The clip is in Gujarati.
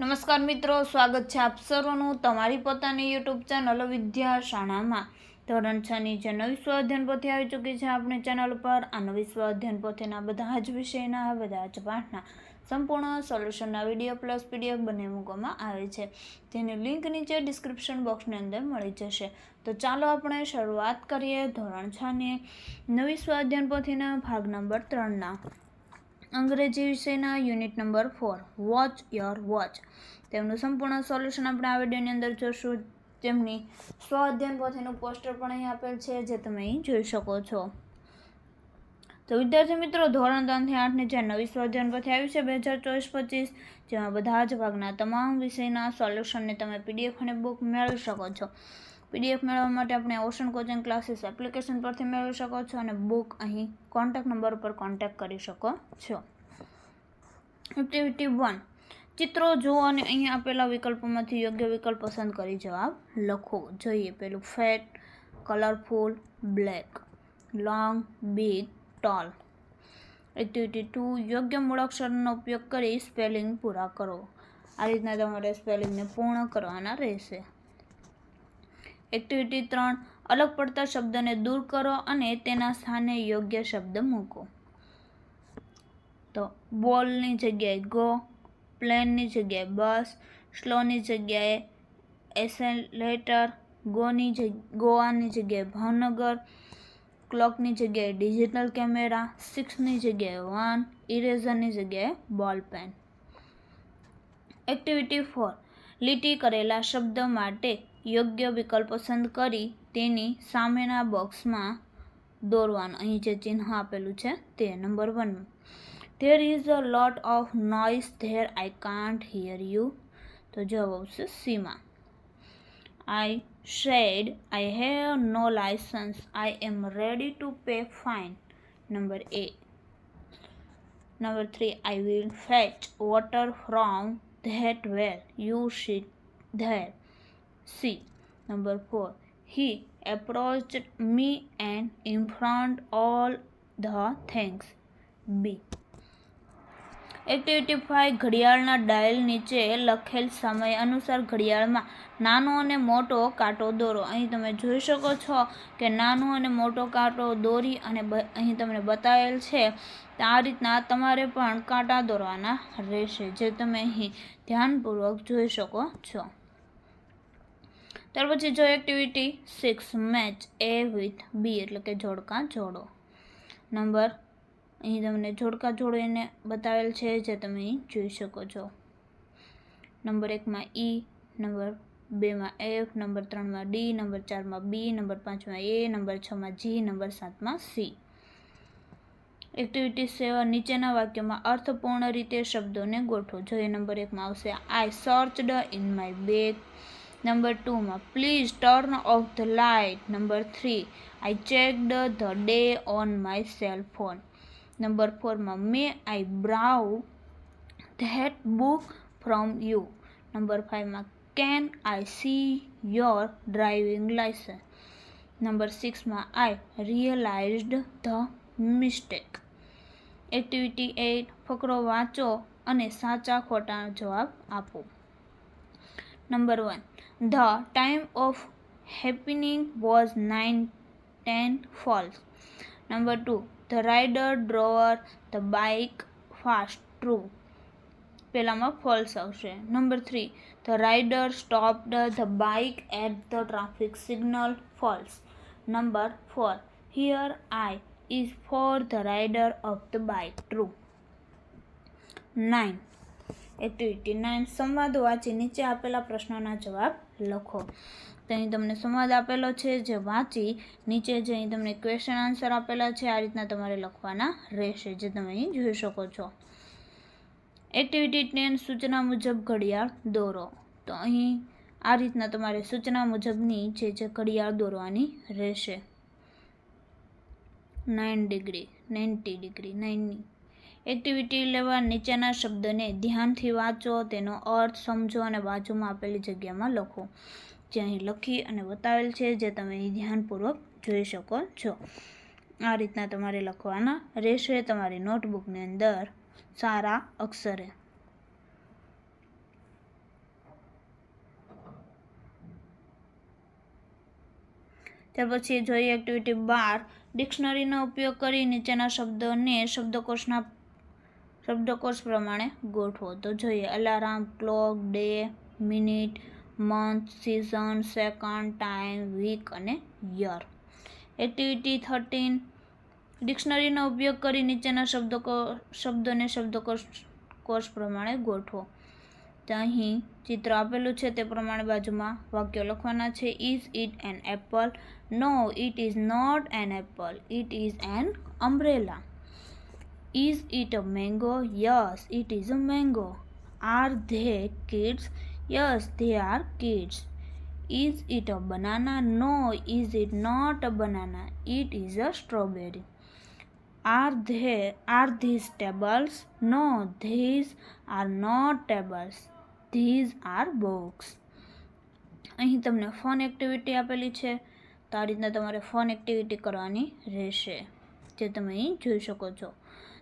નમસ્કાર મિત્રો, સ્વાગત છે આપ સર્વનું તમારી પોતાની યુટ્યુબ ચેનલ વિદ્યા શાળામાં ધોરણ છ ની જે નવી સ્વાધ્યાયન પોથી આવી ચૂકી છે આપણી ચેનલ પર. આ નવી સ્વાધ્યાયન પોથીના બધા જ વિષયના, બધા જ પાઠના સંપૂર્ણ સોલ્યુશનના વીડિયો પ્લસ પીડીએફ બંને મૂકવામાં આવે છે. જેની લિંક નીચે ડિસ્ક્રિપ્શન બોક્સની અંદર મળી જશે. તો ચાલો આપણે શરૂઆત કરીએ ધોરણ છ ની નવી સ્વાધ્યાયન પોથીના ભાગ નંબર ત્રણના. અંગ્રેજી વિષયના unit number four watch your watch તેમનું સંપૂર્ણ સોલ્યુશન આપણે આ વિડીયોની અંદર જોશું. તેમની સ્વ અધ્યયન પોથીનું પોસ્ટર પણ અહીં આપેલ છે, જે તમે અહીં જોઈ શકો છો. તો વિદ્યાર્થી મિત્રો, ધોરણ ત્રણથી આઠની જે નવી સ્વાધ્યાન પોથી આવી છે, બે હજાર ચોવીસ પચીસ જેમાં બધા જ ભાગના તમામ વિષયના સોલ્યુશનને તમે પીડીએફ અને બુક મેળવી શકો છો. પીડીએફ મેળવવા માટે આપણે ઓશન કોચિંગ ક્લાસીસ એપ્લિકેશન પરથી મેળવી શકો છો અને બુક અહીં કોન્ટેક્ટ નંબર ઉપર કોન્ટેક્ટ કરી શકો છો. એક્ટિવિટી વન ચિત્રો જુઓ અને અહીં આપેલા વિકલ્પોમાંથી યોગ્ય વિકલ્પ પસંદ કરી જવાબ લખો. જોઈએ, પેલું fat colourful black long big tall activity two યોગ્ય મૂળાક્ષરનો ઉપયોગ કરી સ્પેલિંગ પૂરા કરો. આ રીતના તમારે સ્પેલિંગને પૂર્ણ કરવાના રહેશે. એક્ટિવિટી ત્રણ, અલગ પડતા શબ્દને દૂર કરો અને તેના સ્થાને યોગ્ય શબ્દ મૂકો. તો, બોલની જગ્યાએ ગો, પ્લેનની જગ્યાએ બસ, સ્લોની જગ્યાએ એસેલેટર, ગોની ગોવાની જગ્યાએ ભાવનગર, ક્લોકની જગ્યાએ ડિજિટલ કેમેરા, સિક્સની જગ્યાએ વન, ઇરેઝરની જગ્યાએ બોલ પેન એક્ટિવિટી ફોર, લીટી કરેલા શબ્દ માટે યોગ્ય વિકલ્પ પસંદ કરી તેની સામેના બોક્સમાં દોરવાનું. અહીં જે ચિહ્ન આપેલું છે તે number one there is a lot of noise there I can't hear you તો જવાબ આવશે સીમાં I said I have no licence I am ready to pay fine number A number three I will fetch water from that well you sit there C. Number 4. He approached me and in all the things. B. Activity five ઘડિયાળના ડાયલ નીચે લખેલ સમય અનુસાર ઘડિયાળમાં નાનો અને મોટો કાંટો દોરો અહીં તમે જોઈ શકો છો કે નાનો અને મોટો કાંટો દોરી અને અહીં તમને બતાવેલ છે આ રીતના તમારે પણ કાંટા દોરવાના રહેશે, જે તમે અહીં ધ્યાનપૂર્વક જોઈ શકો છો ત્યાર પછી જો activity six match A with B એટલે કે જોડકા, જોડો. નંબર અહીં તમને જોડકા, જોડો એને બતાવેલ છે જે તમે અહીં જોઈ શકો છો. નંબર એકમાં ઈ નંબર બેમાં એફ નંબર ત્રણમાં ડી નંબર ચારમાં બી નંબર પાંચમાં એ નંબર છમાં જી નંબર સાતમાં સી એક્ટિવિટી સેવન નીચેના વાક્યમાં અર્થપૂર્ણ રીતે શબ્દોને ગોઠવો. જોઈએ નંબર એકમાં આવશે I searched in my bag number ટુમાં please turn off the light number three I checked the day on my cell phone number ફોરમાં may I borrow that book from you number ફાઇવમાં can I see your driving licence number સિક્સમાં I realised the mistake activity eight ફકરો વાંચો અને સાચા ખોટાનો જવાબ આપો. Number one The time of happening was 9 10 false. Number 2. The rider drove the bike fast. True. પહેલામાં ફોલ્સ આવશે number three the rider stopped the bike at the traffic signal false number four here I is for the rider of the bike true nine activity nine સંવાદ વાંચી નીચે આપેલા પ્રશ્નોના જવાબ લખો. તો અહીં તમને સંવાદ આપેલો છે જે વાંચી નીચે જે અહીં તમને ક્વેશ્ચન આન્સર આપેલા છે, આ રીતના તમારે લખવાના રહેશે, જે તમે અહીં જોઈ શકો છો. એક્ટિવિટી ટેન સૂચના મુજબ ઘડિયાળ દોરો. તો અહીં આ રીતના તમારે સૂચના મુજબની જે જે ઘડિયાળ દોરવાની રહેશે. નાઇન ડિગ્રી નાઇન્ટી ડિગ્રી નાઇનની એક્ટિવિટી લેવા નીચેના શબ્દને ધ્યાનથી વાંચો, તેનો અર્થ સમજો અને બાજુમાં આપેલી જગ્યામાં લખો. જે અહીં લખી અને બતાવેલ છે, જે તમે અહીં ધ્યાનપૂર્વક જોઈ શકો છો. આ રીતના તમારે લખવાના રહેશે તમારી નોટબુકની અંદર સારા અક્ષરે. ત્યાર પછી જોઈએ એક્ટિવિટી બાર ડિક્શનરીનો ઉપયોગ કરી નીચેના શબ્દોને શબ્દકોશના શબ્દકોશ પ્રમાણે ગોઠવો. તો જોઈએ, alarm, clock, day, minute, month, season, second, time, week અને યર. Activity thirteen. ડિક્શનરીનો ઉપયોગ કરી નીચેના શબ્દકો શબ્દોને શબ્દકોશ કોષ પ્રમાણે ગોઠવો. અહીં ચિત્ર આપેલું છે, તે પ્રમાણે બાજુમાં વાક્યો લખવાના છે. Is it an apple no it is not an apple it is an umbrella is it a mango yes it is a mango are they kids yes they are kids is it a banana no is it not a banana it is a strawberry are they are these tables no these are not tables these are box અહીં તમને ફન એક્ટિવિટી આપેલી છે. તો આ રીતના તમારે ફન એક્ટિવિટી કરવાની રહેશે, જે તમે અહીં જોઈ શકો છો.